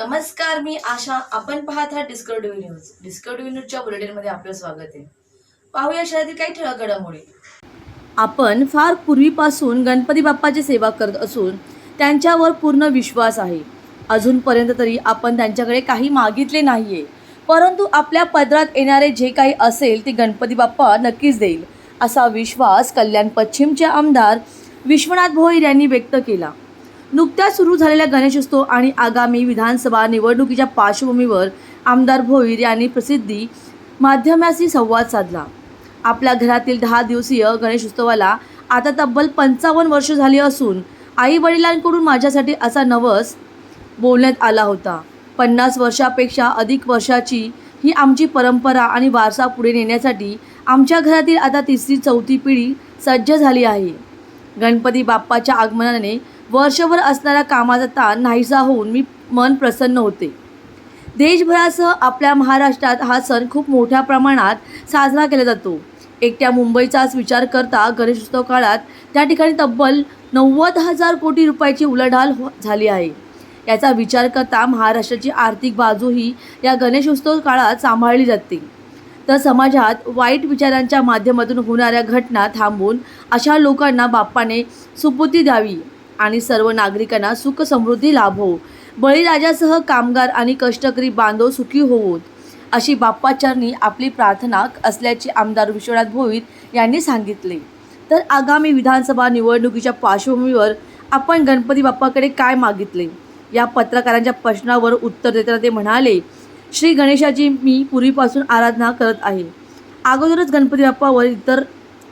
नमस्कार मी आशा. आपण पाहत आहात डिस्कवरी न्यूज डिस्कवरी न्यूजच्या बुलेटिनमध्ये आपलं स्वागत आहे. पाहूया शहरातील काही ठळक घडामोडी. आपण फार पूर्वीपासून गणपती बाप्पाची सेवा करत असून त्यांच्यावर पूर्ण विश्वास आहे. अजूनपर्यंत तरी आपण त्यांच्याकडे काही मागितले नाहीये. परंतु आपल्या पदरात येणारे जे काही असेल ते गणपती बाप्पा नक्कीच देईल असा विश्वास कल्याण पश्चिमचे आमदार विश्वनाथ भोईर यांनी व्यक्त केला. नुकत्याच सुरू झालेल्या गणेशोत्सव आणि आगामी विधानसभा निवडणुकीच्या पार्श्वभूमीवर आमदार भोईर यांनी प्रसिद्धी माध्यमाशी संवाद साधला. आपल्या घरातील दहा दिवसीय गणेशोत्सवाला आता तब्बल पंचावन्न वर्ष झाली असून आई वडिलांकडून माझ्यासाठी असा नवस बोलण्यात आला होता. पन्नास वर्षापेक्षा अधिक वर्षाची ही आमची परंपरा आणि वारसा पुढे नेण्यासाठी आमच्या घरातील आता तिसरी चौथी पिढी सज्ज झाली आहे. गणपती बाप्पाच्या आगमनाने वर्षभर असणारा कामाचा ताण नाहीसा होऊन मी मन प्रसन्न होते. देशभरासह आपल्या महाराष्ट्रात हा सण खूप मोठ्या प्रमाणात साजरा केला जातो. एकट्या मुंबईचाच विचार करता गणेशोत्सव काळात त्या ठिकाणी तब्बल नव्वद हजार कोटी रुपयाची उलाढाल हो- झाली आहे. याचा विचार करता महाराष्ट्राची आर्थिक बाजूही या गणेशोत्सव काळात सांभाळली जाते. तर समाजात वाईट विचारांच्या माध्यमातून होणाऱ्या घटना थांबवून अशा लोकांना बाप्पाने सुपुती द्यावी. आणि सर्व नागरिकांना सुख समृद्धी लाभो. बळीराजासह कामगार आणि कष्टकरी बांधव सुखी होवोत अशी बाप्पाचरणी आपली प्रार्थना असल्याचे आमदार विश्वनाथ भोईर यांनी सांगितले. तर आगामी विधानसभा निवडणुकीच्या पार्श्वभूमीवर आपण गणपती बाप्पाकडे काय मागितले? या पत्रकारांच्या प्रश्नावर उत्तर देताना ते म्हणाले श्री गणेशाची मी पूर्वीपासून आराधना करत आहे. अगोदरच गणपती बाप्पावर इतर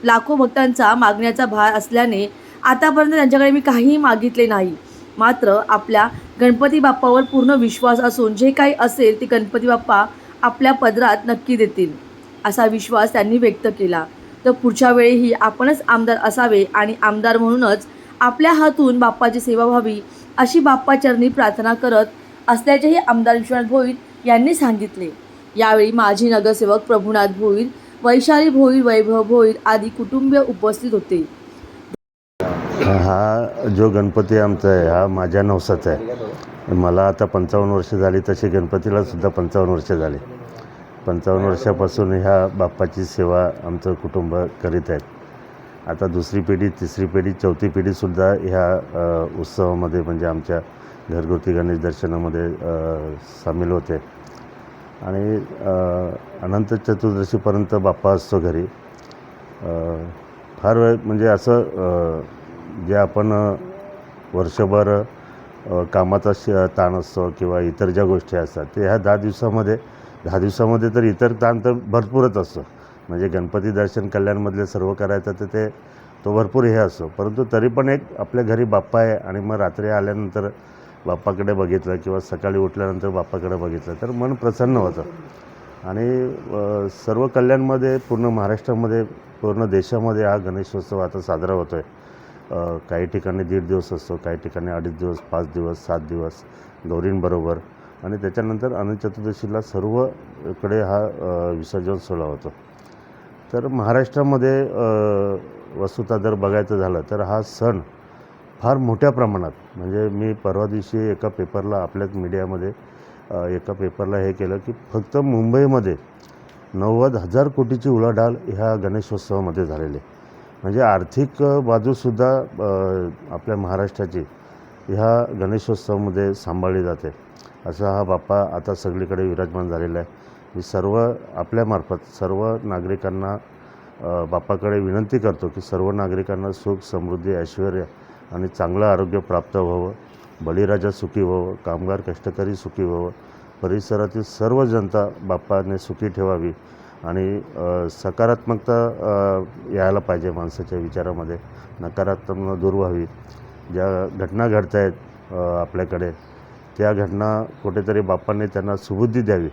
लाखो भक्तांचा मागण्याचा भार असल्याने आतापर्यंत त्यांच्याकडे मी काहीही मागितले नाही. मात्र आपल्या गणपती बाप्पावर पूर्ण विश्वास असून जे काही असेल ते गणपती बाप्पा आपल्या पदरात नक्की देतील असा विश्वास त्यांनी व्यक्त केला. तर पुढच्या वेळीही आपणच आमदार असावे आणि आमदार म्हणूनच आपल्या हातून बाप्पाची सेवा व्हावी अशी बाप्पाचरणी प्रार्थना करत असल्याचेही आमदार विश्वनाथ भोईर यांनी सांगितले. यावेळी माजी नगरसेवक प्रभुनाथ भोईर वैशाली भोईर वैभव भोईर आदी कुटुंबीय उपस्थित होते. हा जो गणपती आमचा आहे हा माझ्या नवसाचा आहे. मला आता पंचावन्न वर्ष झाली तशी गणपतीला सुद्धा पंचावन्न वर्ष झाली. पंचावन्न वर्षापासून ह्या बाप्पाची सेवा आमचं कुटुंब करीत आहेत. आता दुसरी पिढी तिसरी पिढी चौथी पिढीसुद्धा ह्या उत्सवामध्ये म्हणजे आमच्या घरगुती गणेश दर्शनामध्ये सामील होते. आणि अनंत चतुर्दशीपर्यंत बाप्पा असतो घरी. फार वेळ म्हणजे असं जे आपण वर्षभर कामाचा श ताण असतो किंवा इतर ज्या गोष्टी असतात ते ह्या दहा दिवसामध्ये दहा दिवसामध्ये तर इतर ताण तर भरपूरच असतो. म्हणजे गणपती दर्शन कल्याणमधले सर्व करायचं तर ते तो भरपूर हे असतो. परंतु तरी पण एक आपल्या घरी बाप्पा आहे आणि मग रात्री आल्यानंतर बाप्पाकडे बघितलं किंवा सकाळी उठल्यानंतर बाप्पाकडे बघितलं तर मन प्रसन्न होतं. आणि सर्व कल्याणमध्ये पूर्ण महाराष्ट्रामध्ये पूर्ण देशामध्ये हा गणेशोत्सव आता साजरा होतो आहे काही ठिकाणी दीड दिवस असतो काही ठिकाणी अडीच दिवस पाच दिवस सात दिवस गौरींबरोबर आणि त्याच्यानंतर अनंत चतुर्दशीला सर्वकडे हा विसर्जन सोहळा होतो. तर महाराष्ट्रामध्ये वस्तुता जर बघायचं झालं तर हा सण फार मोठ्या प्रमाणात म्हणजे मी परवा दिवशी एका पेपरला आपल्याच मीडियामध्ये एका पेपरला हे केलं की फक्त मुंबईमध्ये नव्वद हजार कोटीची उलाढाल ह्या गणेशोत्सवामध्ये झालेली आहे. म्हणजे आर्थिक बाजूसुद्धा आपल्या महाराष्ट्राची ह्या गणेशोत्सवामध्ये सांभाळली जाते. असा हा बाप्पा आता सगळीकडे विराजमान झालेला आहे. मी सर्व आपल्यामार्फत सर्व नागरिकांना बाप्पाकडे विनंती करतो की सर्व नागरिकांना सुख समृद्धी ऐश्वर आणि चांगलं आरोग्य प्राप्त व्हावं. बळीराजा सुखी व्हावं कामगार कष्टकरी सुखी व्हावं. परिसरातील सर्व जनता बाप्पाने सुखी ठेवावी. आणि सकारात्मकता यायला पाहिजे माणसाच्या विचारामध्ये. नकारात्मक दूर व्हावी. ज्या घटना घडत आहेत आपल्याकडे त्या घटना कुठेतरी बाप्पाने त्यांना सुबुद्धी द्यावी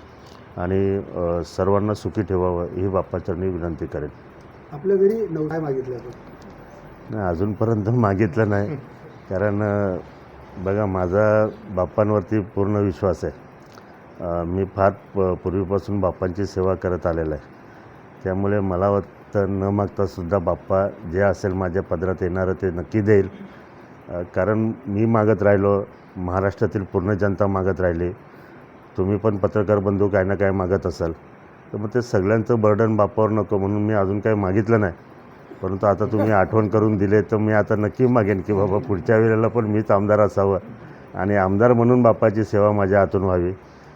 आणि सर्वांना सुखी ठेवावं ही बाप्पाचरणी विनंती करेन. आपल्या घरी काय मागितलं नाही अजूनपर्यंत मागितलं नाही. कारण बघा माझा बाप्पांवरती पूर्ण विश्वास आहे. मी फार प पूर्वीपासून बाप्पांची सेवा करत आलेला आहे. त्यामुळे मला वाटतं न मागतासुद्धा बाप्पा जे असेल माझ्या पदरात येणारं ते नक्की देईल. कारण मी मागत राहिलो महाराष्ट्रातील पूर्ण जनता मागत राहिली. तुम्ही पण पत्रकार बंधू काय ना काय मागत असाल. तर मग ते सगळ्यांचं बर्डन बापावर नको म्हणून मी अजून काही मागितलं नाही. परंतु आता तुम्ही आठवण करून दिले तर मी आता नक्की मागेन की बाबा पुढच्या वेळेला पण मीच आमदार असावं. आणि आमदार म्हणून बापाची सेवा माझ्या हातून व्हावी.